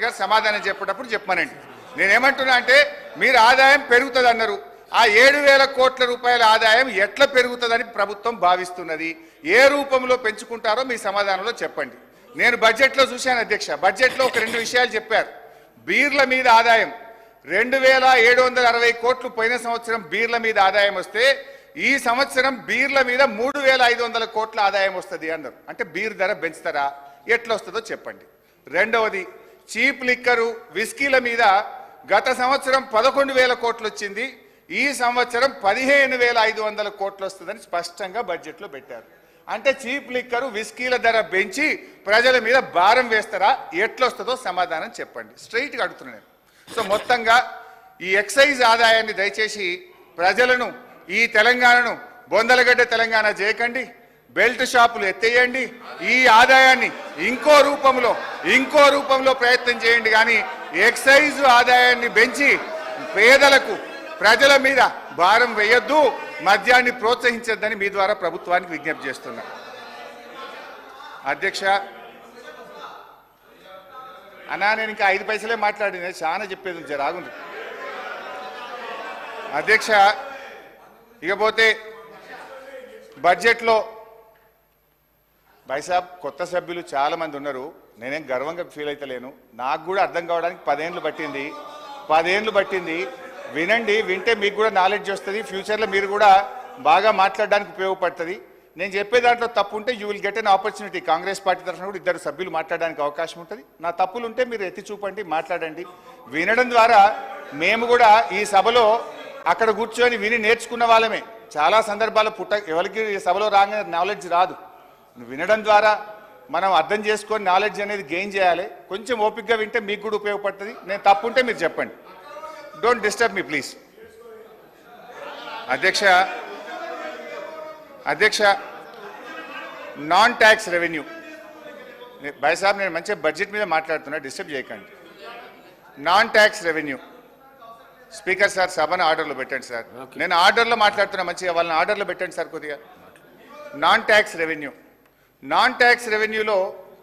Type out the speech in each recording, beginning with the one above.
గారు సమాధానం చెప్పేటప్పుడు చెప్పమనండి. నేనేమంటున్నా అంటే మీరు ఆదాయం పెరుగుతుంది అన్నారు ఆ ఏడు వేల కోట్ల రూపాయల ఆదాయం ఎట్లా పెరుగుతుందని ప్రభుత్వం భావిస్తున్నది. ఏ రూపంలో పెంచుకుంటారో మీ సమాధానంలో చెప్పండి. నేను బడ్జెట్లో చూశాను అధ్యక్ష. బడ్జెట్లో ఒక రెండు విషయాలు చెప్పారు. బీర్ల మీద ఆదాయం. రెండు వేల ఏడు వందల అరవై కోట్లు పోయిన సంవత్సరం బీర్ల మీద ఆదాయం వస్తే ఈ సంవత్సరం బీర్ల మీద మూడు వేల ఐదు వందల కోట్ల ఆదాయం వస్తుంది అన్నారు. అంటే బీర్ ధర పెంచుతారా? ఎట్లా వస్తుందో చెప్పండి. రెండవది చీప్ లిక్కరు విస్కీల మీద గత సంవత్సరం పదకొండు వేల కోట్లు వచ్చింది ఈ సంవత్సరం పదిహేను వేల ఐదు వందల కోట్లు వస్తుందని స్పష్టంగా బడ్జెట్లో పెట్టారు. అంటే చీప్ లిక్కరు విస్కీల ధర పెంచి ప్రజల మీద భారం వేస్తారా? ఎట్లొస్తుందో సమాధానం చెప్పండి. స్ట్రైట్గా అడుగుతున్నాను సో మొత్తంగా ఈ ఎక్సైజ్ ఆదాయాన్ని దయచేసి ప్రజలను ఈ తెలంగాణను బొందలగడ్డ తెలంగాణ చేయకండి బెల్ట్ షాపులు ఎత్తేయండి. ఈ ఆదాయాన్ని ఇంకో రూపంలో ఇంకో రూపంలో ప్రయత్నం చేయండి. కానీ ఎక్సైజ్ ఆదాయాన్ని పెంచి పేదలకు ప్రజల మీద భారం వేయొద్దు మద్యాన్ని ప్రోత్సహించొద్దని మీ ద్వారా ప్రభుత్వానికి విజ్ఞప్తి చేస్తున్నా. అధ్యక్ష అన్నా నేను ఇంకా ఐదు పైసలే మాట్లాడింది చాలా చెప్పేది ఉంది, ఆగుంది అధ్యక్ష ఇకపోతే బడ్జెట్లో బైసాబ్ కొత్త సభ్యులు చాలా మంది ఉన్నారు. నేనేం గర్వంగా ఫీల్ అవుతలేను నాకు కూడా అర్థం కావడానికి పదేండ్లు పట్టింది. పదేండ్లు పట్టింది. వినండి వింటే మీకు కూడా నాలెడ్జ్ వస్తుంది. ఫ్యూచర్లో మీరు కూడా బాగా మాట్లాడడానికి ఉపయోగపడుతుంది. నేను చెప్పే దాంట్లో తప్పు ఉంటే you will get an opportunity Congress party తరఫున కూడా ఇద్దరు సభ్యులు మాట్లాడడానికి అవకాశం ఉంటుంది. నా తప్పులు ఉంటే మీరు ఎత్తి చూపండి మాట్లాడండి. వినడం ద్వారా మేము కూడా ఈ సభలో అక్కడ కూర్చొని విని నేర్చుకున్న వాళ్ళమే. చాలా సందర్భాలు పుట్ట ఎవరికి ఈ సభలో రాగానే నాలెడ్జ్ రాదు. వినడం ద్వారా మనం అర్థం చేసుకొని నాలెడ్జ్ అనేది గెయిన్ చేయాలి. కొంచెం ఓపిక్గా వింటే మీకు కూడా ఉపయోగపడుతుంది. నేను తప్పు ఉంటే మీరు చెప్పండి. డోంట్ డిస్టర్బ్ మీ ప్లీజ్ అధ్యక్ష అధ్యక్ష నాన్ ట్యాక్స్ రెవెన్యూ సాబ్ నేను మంచిగా బడ్జెట్ మీద మాట్లాడుతున్నా డిస్టర్బ్ చేయకండి. Non tax revenue speaker sir సభను ఆర్డర్లో పెట్టండి సార్. నేను ఆర్డర్లో మాట్లాడుతున్నా మంచిగా వాళ్ళని ఆర్డర్లో పెట్టండి సార్ కొద్దిగా. Non tax revenue non tax రెవెన్యూలో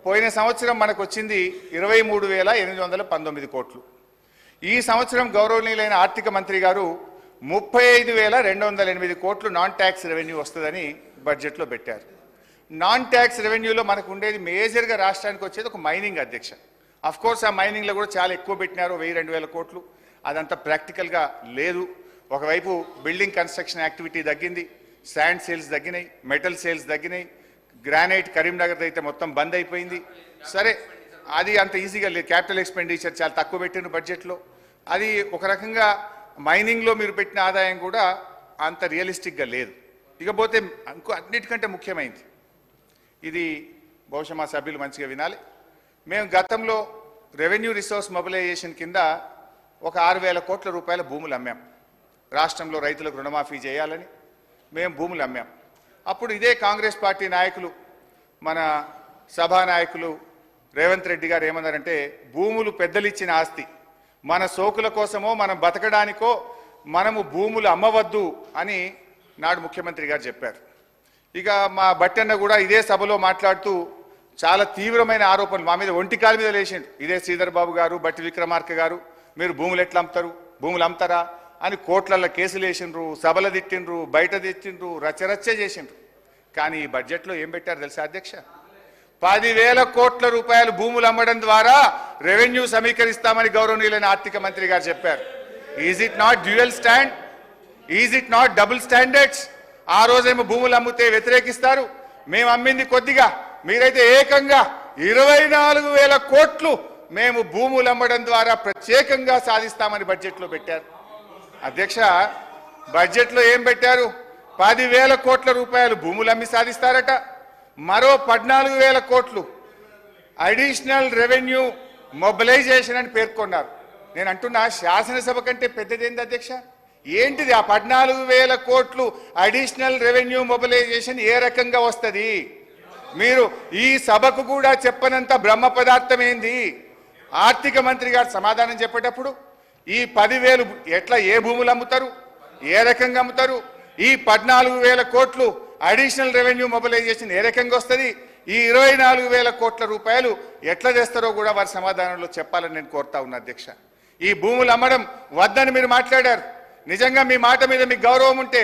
పోయిన సంవత్సరం మనకు వచ్చింది ఇరవై మూడు వేల ఎనిమిది వందల పంతొమ్మిది కోట్లు. ఈ సంవత్సరం గౌరవనీయులైన ఆర్థిక మంత్రి గారు ముప్పై ఐదు వేల రెండు వందల ఎనిమిది కోట్లు నాన్ ట్యాక్స్ రెవెన్యూ వస్తుందని బడ్జెట్లో పెట్టారు. నాన్ ట్యాక్స్ రెవెన్యూలో మనకు ఉండేది మేజర్గా రాష్ట్రానికి వచ్చేది ఒక మైనింగ్ అధ్యక్ష. కోర్స్ ఆ మైనింగ్లో కూడా చాలా ఎక్కువ పెట్టినారు వెయ్యి రెండు వేల కోట్లు. అదంతా ప్రాక్టికల్గా లేదు. ఒకవైపు బిల్డింగ్ కన్స్ట్రక్షన్ యాక్టివిటీ తగ్గింది శాండ్ సేల్స్ తగ్గినాయి మెటల్ సేల్స్ తగ్గినాయి గ్రానైట్ కరీంనగర్ అయితే మొత్తం బంద్ అయిపోయింది. సరే అది అంత ఈజీగా లేదు. క్యాపిటల్ ఎక్స్పెండిచర్ చాలా తక్కువ పెట్టిన బడ్జెట్లో. అది ఒక రకంగా మైనింగ్లో మీరు పెట్టిన ఆదాయం కూడా అంత రియలిస్టిక్గా లేదు. ఇకపోతే ఇంకో అన్నిటికంటే ముఖ్యమైనది ఇది బహుశా మా సభ్యులు మంచిగా వినాలి. మేము గతంలో రెవెన్యూ రిసోర్స్ మొబిలైజేషన్ కింద ఒక ఆరు వేల కోట్ల రూపాయల భూములు అమ్మాం. రాష్ట్రంలో రైతులకు రుణమాఫీ చేయాలని మేము భూములు అమ్మాం. అప్పుడు ఇదే కాంగ్రెస్ పార్టీ నాయకులు మన సభా నాయకులు రేవంత్ రెడ్డి గారు ఏమన్నారంటే భూములు పెద్దలిచ్చిన ఆస్తి మన సోకుల కోసమో మనం బతకడానికో మనము భూములు అమ్మవద్దు అని నాడు ముఖ్యమంత్రి గారు చెప్పారు. ఇక మా బట్టన్న కూడా ఇదే సభలో మాట్లాడుతూ చాలా తీవ్రమైన ఆరోపణలు మా మీద ఒంటి కాలు మీద లేచిండు. ఇదే శ్రీధర్ బాబు గారు బట్టి విక్రమార్క గారు మీరు భూములు ఎట్లా అమ్ముతారు? భూములు అమ్ముతారా? అని కోట్లల్లో కేసులు వేసిండ్రు సభలు తిట్టిండ్రు బయట తిట్టిండ్రు రచ్చరచ్చ చేసిండ్రు. కానీ ఈ బడ్జెట్లో ఏం పెట్టారు తెలుసా అధ్యక్ష? పదివేల కోట్ల రూపాయలు భూములు అమ్మడం ద్వారా రెవెన్యూ సమీకరిస్తామని గౌరవనీయులైన ఆర్థిక మంత్రి గారు చెప్పారు. Is it not dual stand is it not double standards ఆ రోజేమో భూములు అమ్మితే వ్యతిరేకిస్తారు. మేము అమ్మింది కొద్దిగా మీరైతే ఏకంగా ఇరవై నాలుగు వేల కోట్లు మేము భూములు అమ్మడం ద్వారా ప్రత్యేకంగా సాధిస్తామని బడ్జెట్లో పెట్టారు. అధ్యక్ష బడ్జెట్లో ఏం పెట్టారు? పదివేల కోట్ల రూపాయలు భూములు అమ్మి సాధిస్తారట. మరో పద్నాలుగు వేల కోట్లు అడిషనల్ రెవెన్యూ మొబిలైజేషన్ అని పేర్కొన్నారు. నేను అంటున్నా శాసనసభ కంటే పెద్దదేంది అధ్యక్ష? ఏంటిది ఆ పద్నాలుగు వేల కోట్లు అడిషనల్ రెవెన్యూ మొబిలైజేషన్ ఏ రకంగా వస్తుంది? మీరు ఈ సభకు కూడా చెప్పనంత బ్రహ్మ పదార్థం ఏంది? ఆర్థిక మంత్రి గారు సమాధానం చెప్పేటప్పుడు ఈ పదివేలు ఎట్లా ఏ భూములు అమ్ముతారు? ఏ రకంగా అమ్ముతారు? ఈ పద్నాలుగు వేల కోట్లు అడిషనల్ రెవెన్యూ మొబిలైజేషన్ ఏ రకంగా వస్తుంది? ఈ ఇరవై నాలుగు వేల కోట్ల రూపాయలు ఎట్లా చేస్తారో కూడా వారి సమాధానంలో చెప్పాలని నేను కోరుతా ఉన్నా అధ్యక్ష. ఈ భూములు అమ్మడం వద్దని మీరు మాట్లాడారు. నిజంగా మీ మాట మీద మీకు గౌరవం ఉంటే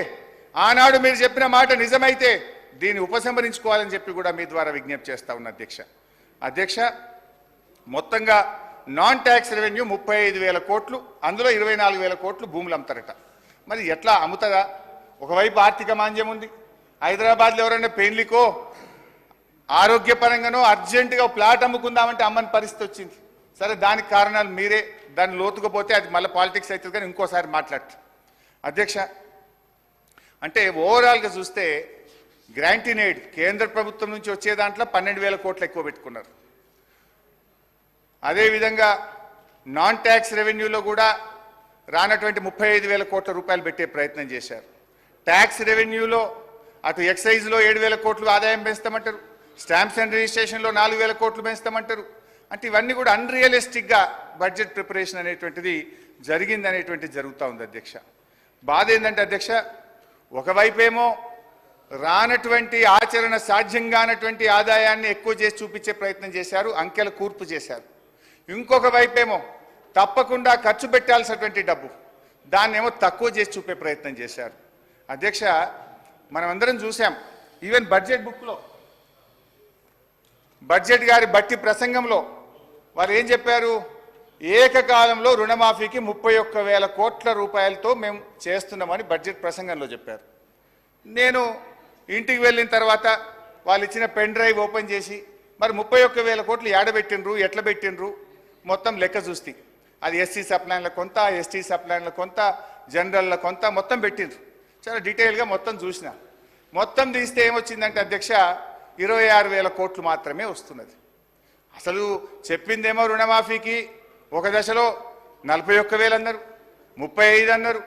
ఆనాడు మీరు చెప్పిన మాట నిజమైతే దీన్ని ఉపసంహరించుకోవాలని చెప్పి కూడా మీ ద్వారా విజ్ఞప్తి చేస్తా ఉన్నా అధ్యక్ష. అధ్యక్ష మొత్తంగా నాన్ ట్యాక్స్ రెవెన్యూ ముప్పై ఐదు వేల కోట్లు అందులో ఇరవై నాలుగు వేల కోట్లు భూములు అమ్ముతారట. మరి ఎట్లా అమ్ముతుందా? ఒకవైపు ఆర్థిక మాంద్యం ఉంది. హైదరాబాద్లో ఎవరైనా పెయిన్లికో ఆరోగ్యపరంగానో అర్జెంటుగా ప్లాట్ అమ్ముకుందామంటే అమ్మని పరిస్థితి వచ్చింది. సరే దానికి కారణాలు మీరే దాన్ని లోతుకుపోతే అది మళ్ళీ పాలిటిక్స్ అవుతుంది కానీ ఇంకోసారి మాట్లాడతారు అధ్యక్ష అంటే ఓవరాల్గా చూస్తే గ్రాంటీన్ కేంద్ర ప్రభుత్వం నుంచి వచ్చే దాంట్లో పన్నెండు వేల కోట్లు ఎక్కువ పెట్టుకున్నారు. అదేవిధంగా నాన్ ట్యాక్స్ రెవెన్యూలో కూడా రానటువంటి ముప్పై ఐదు వేల కోట్ల రూపాయలు పెట్టే ప్రయత్నం చేశారు. ట్యాక్స్ రెవెన్యూలో అటు ఎక్సైజ్లో ఏడు వేల కోట్లు ఆదాయం పెంచుతామంటారు. స్టాంప్స్ అండ్ రిజిస్ట్రేషన్లో నాలుగు వేల కోట్లు పెంచుతామంటారు. అంటే ఇవన్నీ కూడా అన్రియలిస్టిక్గా బడ్జెట్ ప్రిపరేషన్ అనేటువంటిది జరిగింది అనేటువంటిది జరుగుతూ ఉంది అధ్యక్ష. బాధ ఏంటంటే అధ్యక్ష ఒకవైపేమో రానటువంటి ఆచరణ సాధ్యం కానటువంటి ఆదాయాన్ని ఎక్కువ చేసి చూపించే ప్రయత్నం చేశారు అంకెల కూర్పు చేశారు. ఇంకొక వైపేమో తప్పకుండా ఖర్చు పెట్టాల్సినటువంటి డబ్బు. దాన్ని ఏమో తక్కువ చేసి చూపే ప్రయత్నం చేశారు. అధ్యక్ష మనమందరం చూసాం ఈవెన్ బడ్జెట్ బుక్లో బడ్జెట్ గారి బట్టి ప్రసంగంలో వారు ఏం చెప్పారు? ఏకకాలంలో రుణమాఫీకి ముప్పై ఒక్క వేల కోట్ల రూపాయలతో మేము చేస్తున్నామని బడ్జెట్ ప్రసంగంలో చెప్పారు. నేను ఇంటికి వెళ్ళిన తర్వాత వాళ్ళు ఇచ్చిన పెన్ డ్రైవ్ ఓపెన్ చేసి మరి ముప్పై ఒక్క వేల కోట్లు ఏడబెట్టినరు ఎట్లా పెట్టినరు మొత్తం లెక్క చూస్తే. అది ఎస్సీ సప్లైన్ల కొంత ఎస్టీ సప్లైన్ల కొంత జనరల్ల కొంత మొత్తం పెట్టిండ్రు. చాలా డీటెయిల్గా మొత్తం చూసిన. మొత్తం తీస్తే ఏమొచ్చిందంటే అధ్యక్ష ఇరవై ఆరు వేల కోట్లు మాత్రమే వస్తున్నది. అసలు చెప్పిందేమో రుణమాఫీకి ఒక దశలో నలభై ఒక్క వేలు అన్నారు ముప్పై ఐదు అన్నారు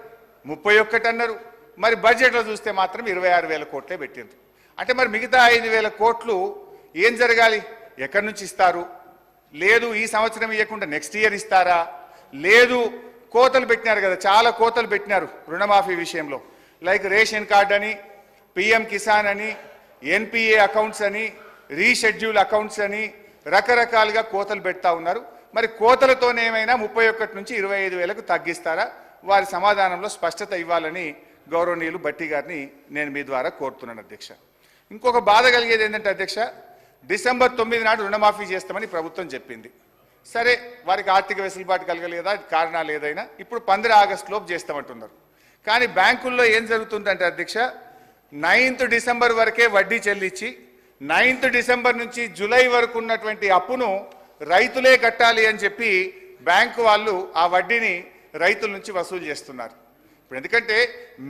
ముప్పై ఒక్కటి అన్నారు. మరి బడ్జెట్లో చూస్తే మాత్రం ఇరవై ఆరు వేల కోట్లే పెట్టిండ్రు. అంటే మరి మిగతా ఐదు వేల కోట్లు ఏం జరగాలి? ఎక్కడి నుంచి ఇస్తారు? లేదు ఈ సంవత్సరం ఇవ్వకుండా నెక్స్ట్ ఇయర్ ఇస్తారా? లేదు కోతలు పెట్టినారు కదా చాలా కోతలు పెట్టినారు రుణమాఫీ విషయంలో. లైక్ రేషన్ కార్డ్ అని పిఎం కిసాన్ అని ఎన్పిఏ అకౌంట్స్ అని రీషెడ్యూల్ అకౌంట్స్ అని రకరకాలుగా కోతలు పెడతా ఉన్నారు. మరి కోతలతోనే ఏమైనా ముప్పై ఒకటి నుంచి ఇరవై ఐదు వేలకు తగ్గిస్తారా? వారి సమాధానంలో స్పష్టత ఇవ్వాలని గౌరవనీయులు బట్టి గారిని నేను మీ ద్వారా కోరుతున్నాను అధ్యక్ష. ఇంకొక బాధ కలిగేది ఏంటంటే అధ్యక్ష డిసెంబర్ తొమ్మిది నాడు రుణమాఫీ చేస్తామని ప్రభుత్వం చెప్పింది. సరే వారికి ఆర్థిక వెసులుబాటు కలగలేదా? కారణాలు ఏదైనా ఇప్పుడు పంద్ర ఆగస్టులోపు చేస్తామంటున్నారు. కానీ బ్యాంకుల్లో ఏం జరుగుతుందంటే అధ్యక్ష నైన్త్ డిసెంబర్ వరకే వడ్డీ చెల్లించి నైన్త్ డిసెంబర్ నుంచి జూలై వరకు ఉన్నటువంటి అప్పును రైతులే కట్టాలి అని చెప్పి బ్యాంకు వాళ్ళు ఆ వడ్డీని రైతుల నుంచి వసూలు చేస్తున్నారు. ఇప్పుడు ఎందుకంటే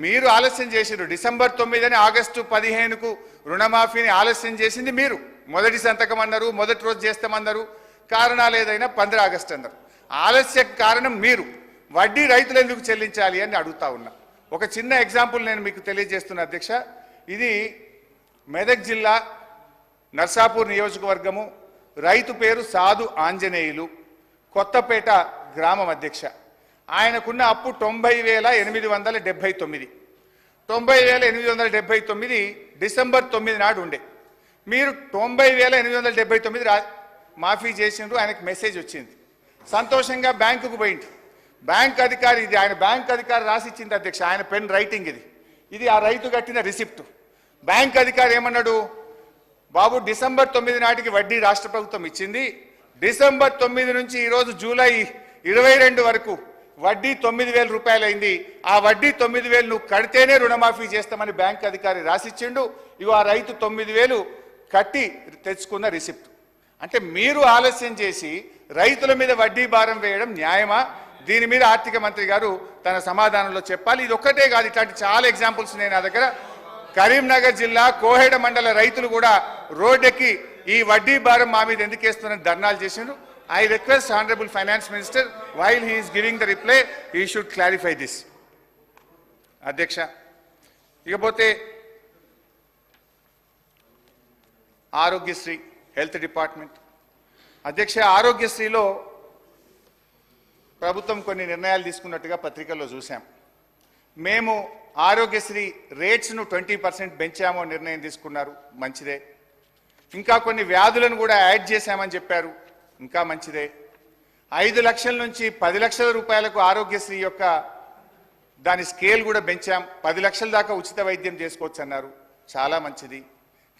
మీరు ఆలస్యం చేసిరు డిసెంబర్ తొమ్మిదని ఆగస్టు పదిహేనుకు రుణమాఫీని ఆలస్యం చేసింది మీరు. మొదటి సంతకం అన్నారు మొదటి రోజు చేస్తామన్నారు. కారణాలు ఏదైనా పంద్ర ఆగస్టు అన్నారు. ఆలస్య కారణం మీరు. వడ్డీ రైతులు ఎందుకు చెల్లించాలి అని అడుగుతా ఉన్నా. ఒక చిన్న ఎగ్జాంపుల్ నేను మీకు తెలియజేస్తున్న అధ్యక్ష. ఇది మెదక్ జిల్లా నర్సాపూర్ నియోజకవర్గము. రైతు పేరు సాధు ఆంజనేయులు. కొత్తపేట గ్రామం అధ్యక్ష. ఆయనకున్న అప్పు తొంభై వేల ఎనిమిది వందల డెబ్బై తొమ్మిది. తొంభై వేల ఎనిమిది వందల డెబ్బై తొమ్మిది డిసెంబర్ తొమ్మిది నాడు ఉండే. మీరు తొంభై వేల ఎనిమిది వందల డెబ్బై తొమ్మిది రా మాఫీ చేసిండ్రు ఆయనకు మెసేజ్ వచ్చింది. సంతోషంగా బ్యాంకుకు పోయింది బ్యాంక్ అధికారి ఇది ఆయన బ్యాంక్ అధికారి రాసిచ్చింది అధ్యక్ష ఆయన పెన్ రైటింగ్ ఇది. ఇది ఆ రైతు కట్టిన రిసిప్ట్. బ్యాంక్ అధికారి ఏమన్నాడు? బాబు డిసెంబర్ తొమ్మిది నాటికి వడ్డీ రాష్ట్ర ప్రభుత్వం ఇచ్చింది. డిసెంబర్ తొమ్మిది నుంచి ఈరోజు జూలై ఇరవై రెండు వరకు వడ్డీ తొమ్మిది వేల రూపాయలు అయింది. ఆ వడ్డీ తొమ్మిది వేలు నువ్వు కడితేనే రుణమాఫీ చేస్తామని బ్యాంక్ అధికారి రాసిచ్చిండు. ఇవి ఆ రైతు తొమ్మిది వేలు కట్టి తెచ్చుకున్న రిసిప్ట్. అంటే మీరు ఆలస్యం చేసి రైతుల మీద వడ్డీ భారం వేయడం న్యాయమా? దీని మీద ఆర్థిక మంత్రి గారు తన సమాధానంలో చెప్పాలి. ఇది ఒక్కటే కాదు ఇట్లాంటి చాలా ఎగ్జాంపుల్స్ నేను నా దగ్గర. కరీంనగర్ జిల్లా కోహెడ మండల రైతులు కూడా రోడ్డెక్కి ఈ వడ్డీ భారం మా మీద ఎందుకు వేస్తున్నారని ధర్నాలు చేసిండ్రు. I request honourable finance minister while he is giving the reply he should clarify this అధ్యక్ష ఇకపోతే ఆరోగ్యశ్రీ హెల్త్ డిపార్ట్మెంట్. అధ్యక్ష ఆరోగ్యశ్రీలో ప్రభుత్వం కొన్ని నిర్ణయాలు తీసుకున్నట్టుగా పత్రికల్లో చూసాం మేము ఆరోగ్యశ్రీ రేట్స్ను ట్వంటీ పర్సెంట్ పెంచామో నిర్ణయం తీసుకున్నారు. మంచిదే. ఇంకా కొన్ని వ్యాధులను కూడా యాడ్ చేశామని చెప్పారు. ఇంకా మంచిదే. ఐదు లక్షల నుంచి పది లక్షల రూపాయలకు ఆరోగ్యశ్రీ యొక్క దాని స్కేల్ కూడా పెంచాం. పది లక్షల దాకా ఉచిత వైద్యం చేసుకోవచ్చు అన్నారు చాలా మంచిది.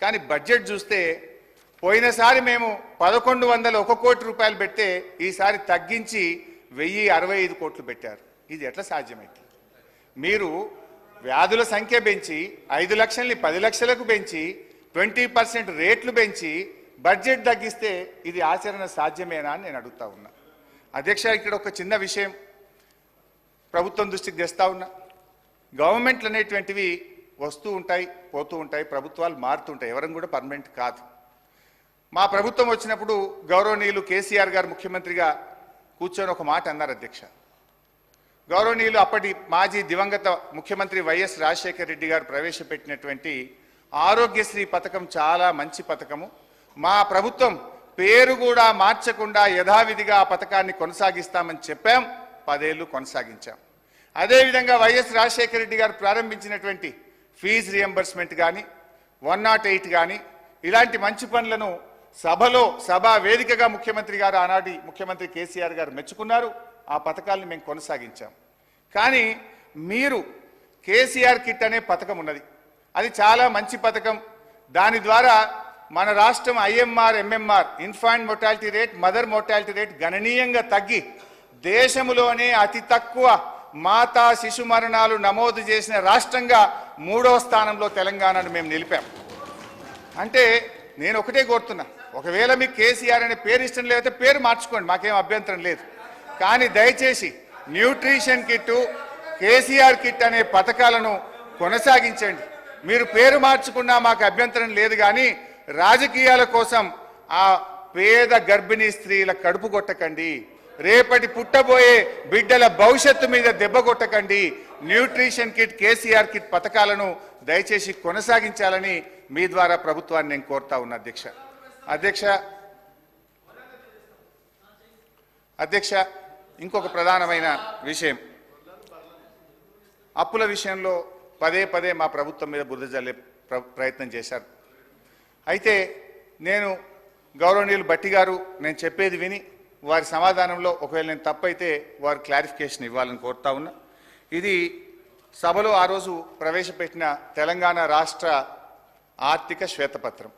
కానీ బడ్జెట్ చూస్తే పోయినసారి మేము పదకొండు వందల ఒక కోటి రూపాయలు పెడితే ఈసారి తగ్గించి వెయ్యి అరవై ఐదు కోట్లు పెట్టారు. ఇది ఎట్లా సాధ్యమైంది? మీరు వ్యాధుల సంఖ్య పెంచి ఐదు లక్షల్ని పది లక్షలకు పెంచి ట్వంటీ పర్సెంట్ రేట్లు పెంచి బడ్జెట్ తగ్గిస్తే ఇది ఆచరణ సాధ్యమేనా అని నేను అడుగుతా ఉన్నా. అధ్యక్ష ఇక్కడ ఒక చిన్న విషయం ప్రభుత్వం దృష్టికి తెస్తా ఉన్నా. గవర్నమెంట్లు అనేటువంటివి వస్తూ ఉంటాయి పోతూ ఉంటాయి ప్రభుత్వాలు మారుతుంటాయి. ఎవరం కూడా పర్మనెంట్ కాదు. మా ప్రభుత్వం వచ్చినప్పుడు గౌరవనీయులు కేసీఆర్ గారు ముఖ్యమంత్రిగా కూర్చొని ఒక మాట అన్నారు అధ్యక్ష. గౌరవనీయులు అప్పటి మాజీ దివంగత ముఖ్యమంత్రి వైఎస్ రాజశేఖర రెడ్డి గారు ప్రవేశపెట్టినటువంటి ఆరోగ్యశ్రీ పథకం చాలా మంచి పథకము. మా ప్రభుత్వం పేరు కూడా మార్చకుండా యథావిధిగా ఆ పథకాన్ని కొనసాగిస్తామని చెప్పాం. పదేళ్ళు కొనసాగించాం. అదేవిధంగా వైఎస్ రాజశేఖర రెడ్డి గారు ప్రారంభించినటువంటి ఫీజు రియంబర్స్మెంట్ కానీ వన్ నాట్ ఎయిట్ కానీ ఇలాంటి మంచి పనులను సభలో సభా వేదికగా ముఖ్యమంత్రి గారు ఆనాటి ముఖ్యమంత్రి కేసీఆర్ గారు మెచ్చుకున్నారు. ఆ పథకాలను మేము కొనసాగించాం. కానీ మీరు కేసీఆర్ కిట్ అనే పథకం ఉన్నది. అది చాలా మంచి పథకం. దాని ద్వారా మన రాష్ట్రం IMR MMR infant mortality rate mother mortality rate గణనీయంగా తగ్గి దేశంలోనే అతి తక్కువ మాతా శిశు మరణాలు నమోదు చేసిన రాష్ట్రంగా మూడో స్థానంలో తెలంగాణను మేము నిలిపాం. అంటే నేను ఒకటే కోరుతున్నా ఒకవేళ మీకు కేసీఆర్ అనే పేరు ఇష్టం లేకపోతే పేరు మార్చుకోండి మాకేం అభ్యంతరం లేదు. కానీ దయచేసి న్యూట్రిషన్ కిట్టు కేసీఆర్ కిట్ అనే పథకాలను కొనసాగించండి. మీరు పేరు మార్చుకున్నా మాకు అభ్యంతరం లేదు కానీ రాజకీయాల కోసం ఆ పేద గర్భిణీ స్త్రీల కడుపు కొట్టకండి. రేపటి పుట్టబోయే బిడ్డల భవిష్యత్తు మీద దెబ్బ కొట్టకండి. న్యూట్రిషన్ కిట్ కేసీఆర్ కిట్ పథకాలను దయచేసి కొనసాగించాలని మీ ద్వారా ప్రభుత్వాన్ని నేను కోరుతా ఉన్నా అధ్యక్ష. అధ్యక్ష అధ్యక్ష ఇంకొక ప్రధానమైన విషయం. అప్పుల విషయంలో పదే పదే మా ప్రభుత్వం మీద బురద జల్లే ప్ర- ప్రయత్నం చేశారు. అయితే నేను గౌరవనీయులు బట్టి గారు నేను చెప్పేది విని వారి సమాధానంలో ఒకవేళ నేను తప్పైతే వారు క్లారిఫికేషన్ ఇవ్వాలని కోరుతా ఉన్నా. ఇది సభలో ఆ రోజు ప్రవేశపెట్టిన తెలంగాణ రాష్ట్ర ఆర్థిక శ్వేతపత్రం.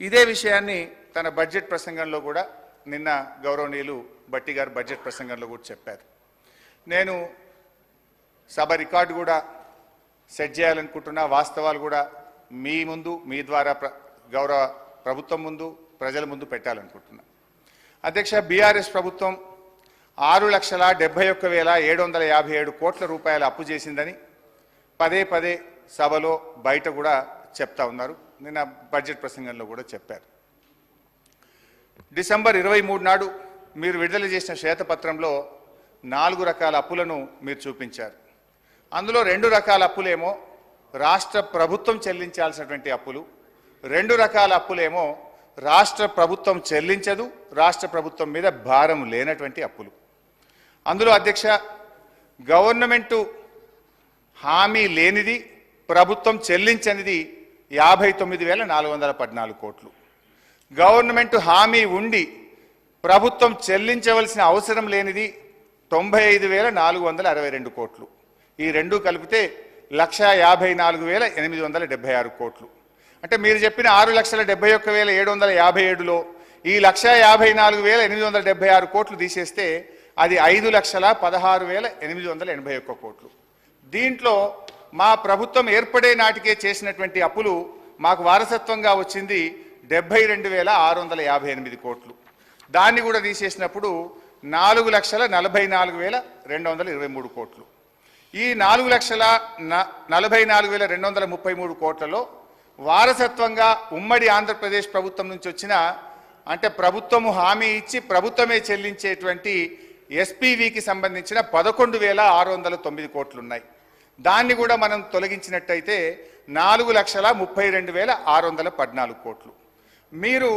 ఇదే విషయాన్ని తన బడ్జెట్ ప్రసంగంలో కూడా నిన్న గౌరవనీయులు బట్టి గారు బడ్జెట్ ప్రసంగంలో కూడా చెప్పారు. నేను సభ రికార్డు కూడా సెట్ చేయాలనుకుంటున్నా. వాస్తవాలు కూడా మీ ముందు మీ ద్వారా ప్ర గౌరవ ప్రభుత్వం ముందు ప్రజల ముందు పెట్టాలనుకుంటున్నా. అధ్యక్ష బీఆర్ఎస్ ప్రభుత్వం ఆరు లక్షల డెబ్బై ఒక్క వేల ఏడు వందల యాభై ఏడు కోట్ల రూపాయల అప్పు చేసిందని పదే పదే సభలో బయట కూడా చెప్తా ఉన్నారు. నిన్న బడ్జెట్ ప్రసంగంలో కూడా చెప్పారు. డిసెంబర్ ఇరవై మూడు నాడు మీరు విడుదల చేసిన శ్వేతపత్రంలో నాలుగు రకాల అప్పులను మీరు చూపించారు. అందులో రెండు రకాల అప్పులేమో రాష్ట్ర ప్రభుత్వం చెల్లించాల్సినటువంటి అప్పులు రెండు రకాల అప్పులేమో రాష్ట్ర ప్రభుత్వం చెల్లించదు రాష్ట్ర ప్రభుత్వం మీద భారం లేనటువంటి అప్పులు. అందులో అధ్యక్ష గవర్నమెంటు హామీ లేనిది ప్రభుత్వం చెల్లించనిది యాభై తొమ్మిది వేల నాలుగు వందల పద్నాలుగు కోట్లు. గవర్నమెంట్ హామీ ఉండి ప్రభుత్వం చెల్లించవలసిన అవసరం లేనిది తొంభై ఐదు వేల నాలుగు వందల అరవై రెండు కోట్లు. ఈ రెండు కలిపితే లక్ష యాభై నాలుగు వేల ఎనిమిది వందల డెబ్బై ఆరు కోట్లు. అంటే మీరు చెప్పిన ఆరు లక్షల డెబ్బై ఒక్క వేల ఏడు వందల యాభై ఏడులో ఈ లక్ష యాభై నాలుగు వేల ఎనిమిది వందల డెబ్బై ఆరు కోట్లు తీసేస్తే అది ఐదు లక్షల పదహారు వేల ఎనిమిది వందల ఎనభై ఒక్క కోట్లు. దీంట్లో మా ప్రభుత్వం ఏర్పడే నాటికే చేసినటువంటి అప్పులు మాకు వారసత్వంగా వచ్చింది డెబ్బై రెండు వేల ఆరు వందల యాభై ఎనిమిది కోట్లు. దాన్ని కూడా తీసేసినప్పుడు నాలుగు లక్షల నలభై నాలుగు వేల రెండు వందల ఇరవై మూడు కోట్లు. ఈ నాలుగు లక్షల న- నలభై నాలుగు వేల రెండు వందల ముప్పై మూడు కోట్లలో వారసత్వంగా ఉమ్మడి ఆంధ్రప్రదేశ్ ప్రభుత్వం నుంచి వచ్చిన అంటే ప్రభుత్వము హామీ ఇచ్చి ప్రభుత్వమే చెల్లించేటువంటి ఎస్పీవికి సంబంధించిన పదకొండు వేల ఆరు వందల తొమ్మిది కోట్లు ఉన్నాయి దాన్ని కూడా మనం తొలగించినట్టయితే నాలుగు లక్షల ముప్పై రెండు వేల ఆరు వందల పద్నాలుగు కోట్లు. మీరు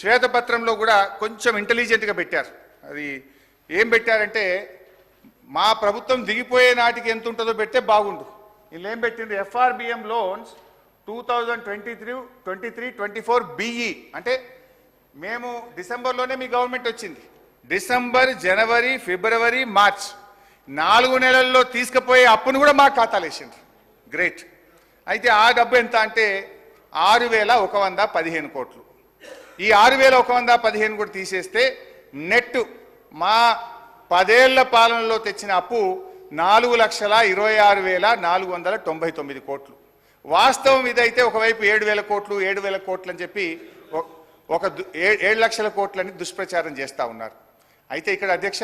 శ్వేతపత్రంలో కూడా కొంచెం ఇంటెలిజెంట్గా పెట్టారు. అది ఏం పెట్టారంటే మా ప్రభుత్వం దిగిపోయే నాటికి ఎంత ఉంటుందో పెడితే బాగుండు. వీళ్ళు ఏం పెట్టిండ్రు? FRBM loans two thousand twenty three twenty three twenty four BE అంటే మేము డిసెంబర్లోనే మీ గవర్నమెంట్ వచ్చింది. డిసెంబర్ జనవరి ఫిబ్రవరి మార్చ్ నాలుగు నెలల్లో తీసుకుపోయే అప్పును కూడా మా ఖాతాలు వేసిండ్రు. గ్రేట్ అయితే ఆ డబ్బు ఎంత అంటే ఆరు వేల ఒక వంద పదిహేను కోట్లు. ఈ ఆరు వేల ఒక వంద పదిహేను కూడా తీసేస్తే నెట్ మా పదేళ్ళ పాలనలో తెచ్చిన అప్పు నాలుగు లక్షల ఇరవై ఆరు వేల నాలుగు వందల తొంభై తొమ్మిది కోట్లు. వాస్తవం ఇదైతే ఒకవైపు ఏడు వేల కోట్లు ఏడు వేల కోట్లు అని చెప్పి ఒక ఏ- ఏడు లక్షల కోట్లని దుష్ప్రచారం చేస్తూ ఉన్నారు. అయితే ఇక్కడ అధ్యక్ష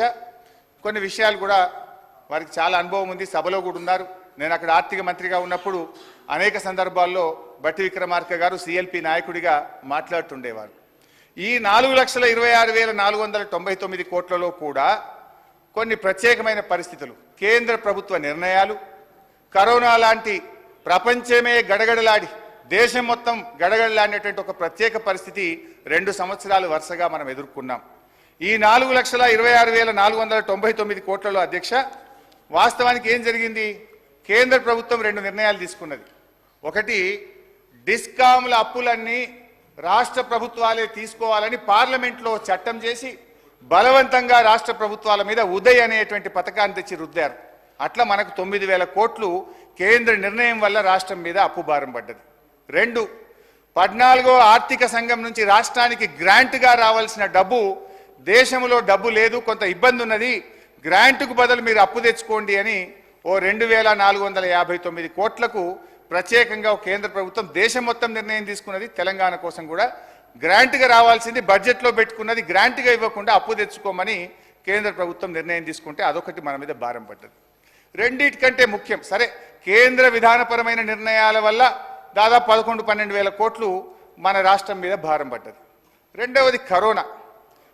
కొన్ని విషయాలు కూడా వారికి చాలా అనుభవం ఉంది. సభలో కూడా ఉన్నారు. నేను అక్కడ ఆర్థిక మంత్రిగా ఉన్నప్పుడు అనేక సందర్భాల్లో బట్టి విక్రమార్క గారు సిఎల్పి నాయకుడిగా మాట్లాడుతుండేవారు. ఈ నాలుగు లక్షల ఇరవై ఆరు వేల నాలుగు వందల తొంభై తొమ్మిది కోట్లలో కూడా కొన్ని ప్రత్యేకమైన పరిస్థితులు. కేంద్ర ప్రభుత్వ నిర్ణయాలు కరోనా లాంటి ప్రపంచమే గడగడలాడి దేశం మొత్తం గడగడలాడినటువంటి ఒక ప్రత్యేక పరిస్థితి రెండు సంవత్సరాలు వరుసగా మనం ఎదుర్కొన్నాం. ఈ నాలుగు లక్షల ఇరవై ఆరు వేల నాలుగు వందల తొంభై తొమ్మిది కోట్లలో అధ్యక్ష వాస్తవానికి ఏం జరిగింది? కేంద్ర ప్రభుత్వం రెండు నిర్ణయాలు తీసుకున్నది. ఒకటి డిస్కామ్ల అప్పులన్నీ రాష్ట్ర ప్రభుత్వాలే తీసుకోవాలని పార్లమెంట్లో చట్టం చేసి బలవంతంగా రాష్ట్ర ప్రభుత్వాల మీద ఉదయ్ అనేటువంటి పథకాన్ని తెచ్చి రుద్దారు. అట్లా మనకు తొమ్మిది వేల కోట్లు కేంద్ర నిర్ణయం వల్ల రాష్ట్రం మీద అప్పు భారం పడ్డది. రెండు పద్నాలుగో ఆర్థిక సంఘం నుంచి రాష్ట్రానికి గ్రాంట్గా రావాల్సిన డబ్బు దేశంలో డబ్బు లేదు కొంత ఇబ్బంది ఉన్నది గ్రాంట్కు బదులు మీరు అప్పు తెచ్చుకోండి అని ఓ రెండు వేల నాలుగు వందల యాభై తొమ్మిది కోట్లకు ప్రత్యేకంగా కేంద్ర ప్రభుత్వం దేశం మొత్తం నిర్ణయం తీసుకున్నది. తెలంగాణ కోసం కూడా గ్రాంట్గా రావాల్సింది బడ్జెట్లో పెట్టుకున్నది గ్రాంట్గా ఇవ్వకుండా అప్పు తెచ్చుకోమని కేంద్ర ప్రభుత్వం నిర్ణయం తీసుకుంటే అదొకటి మన మీద భారం పడ్డది. రెండిటికంటే ముఖ్యం సరే కేంద్ర విధానపరమైన నిర్ణయాల వల్ల దాదాపు పదకొండు పన్నెండు వేల కోట్లు మన రాష్ట్రం మీద భారం పడ్డది. రెండవది కరోనా.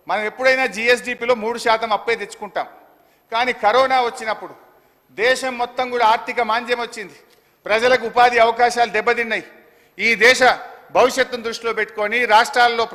మనం ఎప్పుడైనా జిఎస్డిపిలో మూడు శాతం అప్పే తెచ్చుకుంటాం. కానీ కరోనా వచ్చినప్పుడు దేశం మొత్తం కూడా ఆర్థిక మాంద్యం వచ్చింది. ప్రజలకు ఉపాధి అవకాశాలు దెబ్బతిన్నాయి. ఈ దేశ భవిష్యత్తును దృష్టిలో పెట్టుకొని రాష్ట్రాల్లో